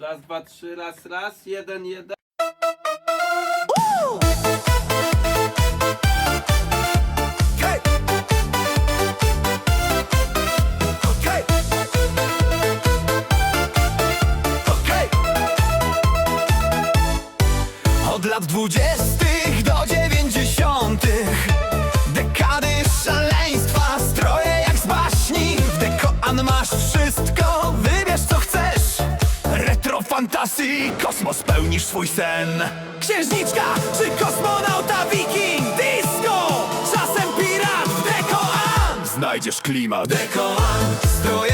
Raz, dwa, trzy, raz, raz, jeden, jeden. Od lat dwudziestych do dziewięćdziesiątych Dekady szaleństwa, stroje jak z baśni. W Dekoan masz wszystko, chcesz Fantasy, kosmos spełnisz swój sen. Księżniczka czy kosmonauta wiking Disco, czasem pirat w Znajdziesz klimat. Dekoan, stroje